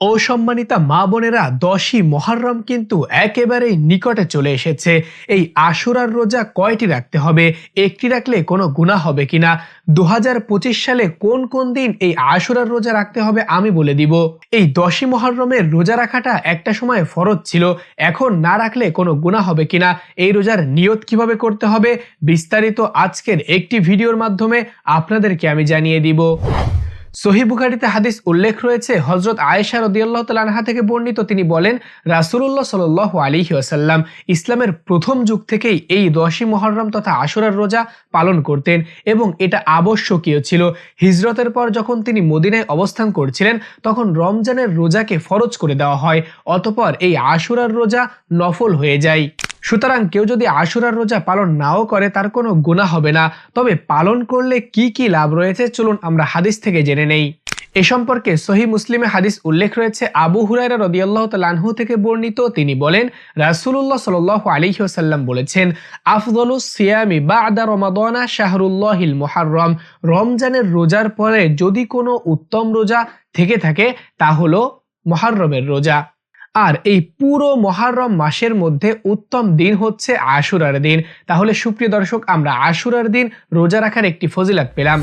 অসম্মানিতা মা বোনেরা দশই মহারম কিন্তু একেবারেই নিকটে চলে এসেছে। এই আশুরার রোজা কয়টি রাখতে হবে? একটি রাখলে কোনো গুণা হবে কিনা? দু হাজার পঁচিশ সালে কোন কোন দিন এই আশুরার রোজা রাখতে হবে আমি বলে দিব। এই দশই মহরমের রোজা রাখাটা একটা সময় ফরজ ছিল। এখন না রাখলে কোনো গুণা হবে কিনা? এই রোজার নিয়ত কীভাবে করতে হবে? বিস্তারিত আজকের একটি ভিডিওর মাধ্যমে আপনাদেরকে আমি জানিয়ে দিব। সহি বুখারিতে হাদিস উল্লেখ রয়েছে হজরত আয়েশা রদিয়াল্লাহ তালানহা থেকে বর্ণিত, তিনি বলেন রাসুল্লাহ সাল আলী আসাল্লাম ইসলামের প্রথম যুগ থেকেই এই দশই মহরম তথা আশুরার রোজা পালন করতেন এবং এটা আবশ্যকীয় ছিল। হিজরতের পর যখন তিনি মদিনায় অবস্থান করছিলেন, তখন রমজানের রোজাকে ফরজ করে দেওয়া হয়, অতপর এই আশুরার রোজা নফল হয়ে যায়। সুতরাং কেউ যদি আশুরার রোজা পালন নাও করে, তার কোনো গুণা হবে না। তবে পালন করলে কি কি লাভ রয়েছে, চলুন আমরা হাদিস থেকে জেনে নেই। এ সম্পর্কে সহি মুসলিমে হাদিস উল্লেখ রয়েছে। আবু হুরাইরা রদিয়াল্লাহ তালানহু থেকে বর্ণিত, তিনি বলেন রাসুল্লাহ সাল আলী সাল্লাম বলেছেন, আফদলু সিয়ামি বা আদা রমাদানা শাহরুল্লাহিল মোহাররম। রমজানের রোজার পরে যদি কোনো উত্তম রোজা থেকে থাকে, তা হলো মহারমের রোজা। আর এই পুরো মহারম মাসের মধ্যে উত্তম দিন হচ্ছে আশুরার দিন। তাহলে সুপ্রিয় দর্শক, আমরা আশুরার দিন রোজা রাখার একটি ফজিলাত পেলাম।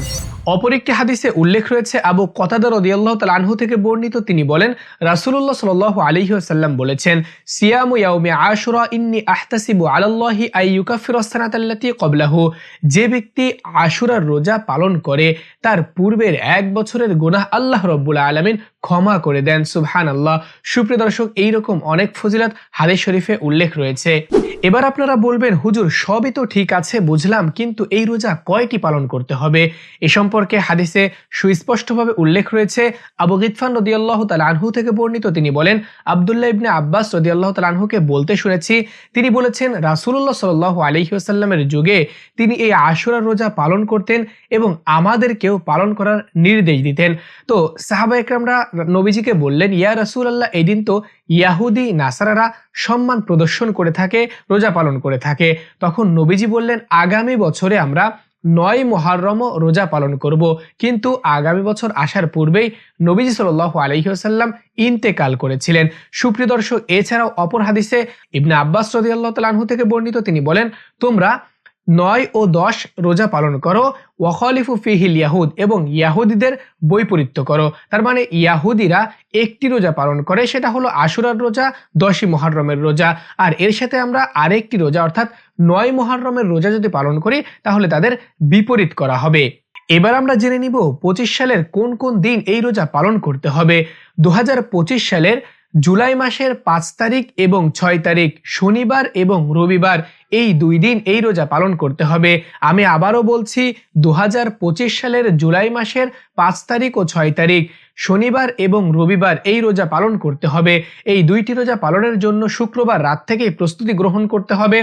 অপর একটি হাদিসে উল্লেখ রয়েছে, আবু কতাদার রদিয়াল্লাহ তাল আনহু থেকে বর্ণিত তিনি বলেন রাসুল্লাহ সাল আলহি সাল্লাম বলেছেন, সিয়ামু ইয়াউমে আশুরা ইন্নি আহতাসিবু আলাল্লাহি আইয়ুকাফিরস্তানাতাল্লাতি কবলাহু যে ব্যক্তি আশুরার রোজা পালন করে, তার পূর্বের এক বছরের গুনাহ আল্লাহ রব্বুল আলমিন ক্ষমা করে দেন সুবহান আল্লাহ সুপ্রিয় দর্শক এইরকম অনেক ফজিলত হাদিস শরীফে উল্লেখ রয়েছে। এবার আপনারা বলবেন, হুজুর, সবই তো ঠিক আছে, বুঝলাম, কিন্তু এই রোজা কয়টি পালন করতে হবে? এ সম্পর্কে হাদিসে সুস্পষ্টভাবে উল্লেখ রয়েছে। আবু গিতফান রদিয়াল্লাহ আনহু থেকে বর্ণিত, তিনি বলেন, আবদুল্লাহ ইবনে আব্বাস রদিয়াল্লাহ আনহুকে বলতে শুনেছি, তিনি বলেছেন রাসুল্লাহ সাল আলহিউসাল্লামের যুগে তিনি এই আশুরার রোজা পালন করতেন এবং আমাদেরকেও পালন করার নির্দেশ দিতেন। তো সাহাবা একরামরা নবীজিকে বললেন, ইয়া রাসুল আল্লাহ এই দিন তো ইয়াহুদি নাসারারা সম্মান প্রদর্শন করে থাকে, রোজা পালন করে থাকে। তখন নবীজি বললেন, আগামী বছরে আমরা নয় মহারম রোজা পালন করব। কিন্তু আগামী বছর আসার পূর্বেই নবীজি সাল আলহিহাসাল্লাম ইন্তেকাল করেছিলেন। সুপ্রিয় দর্শক এছাড়াও অপর হাদিসে ইবনে আব্বাস রদি আল্লাহ থেকে বর্ণিত তিনি বলেন, তোমরা নয় ও দশ রোজা পালন করো। ওয়াখলিফু ফিহিল ইয়াহুদ এবং ইয়াহুদিদের বৈপরীত্য করো। তার মানে ইয়াহুদিরা একটি রোজা পালন করে, সেটা হলো আশুরার রোজা, দশই মহারমের রোজা। আর এর সাথে আমরা আরেকটি রোজা, অর্থাৎ নয় মহারমের রোজা যদি পালন করি, তাহলে তাদের বিপরীত করা হবে। এবার আমরা জেনে নিব পঁচিশ সালের কোন কোন দিন এই রোজা পালন করতে হবে। দু হাজার পঁচিশ সালের জুলাই মাসের পাঁচ তারিখ এবং ছয় তারিখ শনিবার এবং রবিবার এই দুই দিন এই রোজা পালন করতে হবে। আমি আবারও বলছি দু হাজার পঁচিশ সালের জুলাই মাসের পাঁচ তারিখ ও ছয় তারিখ, শনিবার এবং রবিবার এই রোজা পালন করতে হবে। এই দুইটি রোজা পালনের জন্য শুক্রবার রাত থেকেই প্রস্তুতি গ্রহণ করতে হবে।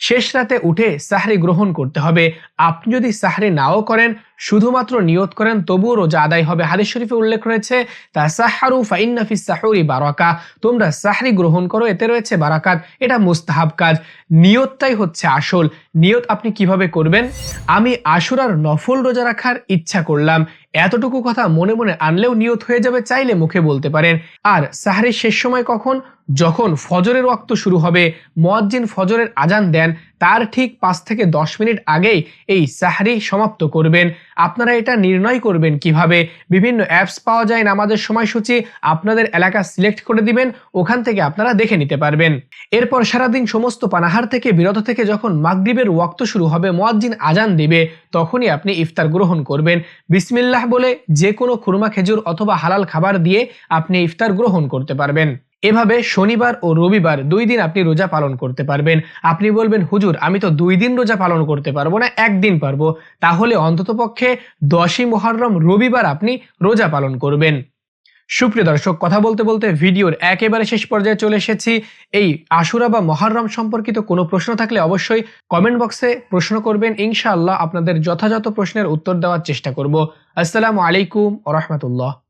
শেষ রাতে উঠে সাহরি গ্রহণ করতে হবে। আপনি যদি সাহরি নাও করেন শুধুমাত্র নিয়ত করেন, তবুও রোজা আদায় হবে। হাদিস শরীফে উল্লেখ রয়েছে তা সাহারু ফাইন্নাফিস সাহরি বারাকা। তোমরা সাহরি গ্রহণ করো, এতে রয়েছে বারাকাত, এটা মুস্তাহাব কাজ। নিয়তটাই হচ্ছে আসল। নিয়ত আপনি কীভাবে করবেন? আমি আশুরার নফল রোজা রাখার ইচ্ছা করলাম। এতটুকু কথা মনে মনে আনলেও নিয়ত হয়ে যাবে চাইলে মুখে বলতে পারেন। আর সাহারির শেষ সময় কখন? যখন ফজরের ওয়াক্ত শুরু হবে। মোয়াজ্জিন ফজরের আজান দেন তার ঠিক পাঁচ থেকে দশ মিনিট আগেই এই সাহারি সমাপ্ত করবেন। আপনারা এটা নির্ণয় করবেন কীভাবে? বিভিন্ন অ্যাপস পাওয়া যায় নামাজের সময়সূচি আপনাদের এলাকা সিলেক্ট করে দিবেন, ওখান থেকে আপনারা দেখে নিতে পারবেন। এরপর সারাদিন সমস্ত পানাহার থেকে, বিরত থেকে যখন মাগরীবের ওয়াক্ত শুরু হবে, মোয়াজ্জিন আজান দিবে, তখনই আপনি ইফতার গ্রহণ করবেন। বিসমিল্লাহ বলে যে কোনো খুরমা খেজুর অথবা হালাল খাবার দিয়ে আপনি ইফতার গ্রহণ করতে পারবেন। এভাবে শনিবার ও রবিবার দুই দিন আপনি রোজা পালন করতে পারবেন। আপনি বলবেন, হুজুর, আমি তো দুই দিন রোজা পালন করতে পারব না, একদিন পারব। তাহলে অন্ততপক্ষে দশই মহরম রবিবার আপনি রোজা পালন করবেন। সুপ্রিয় দর্শক, কথা বলতে বলতে ভিডিওর একেবারে শেষ পর্যায়ে চলে এসেছি। এই আশুরা বা মহারম সম্পর্কিত কোনো প্রশ্ন থাকলে অবশ্যই কমেন্ট বক্সে প্রশ্ন করবেন। ইনশাআল্লাহ আপনাদের যথাযথ প্রশ্নের উত্তর দেওয়ার চেষ্টা করব। আসসালামু আলাইকুম রহমতুল্লাহ।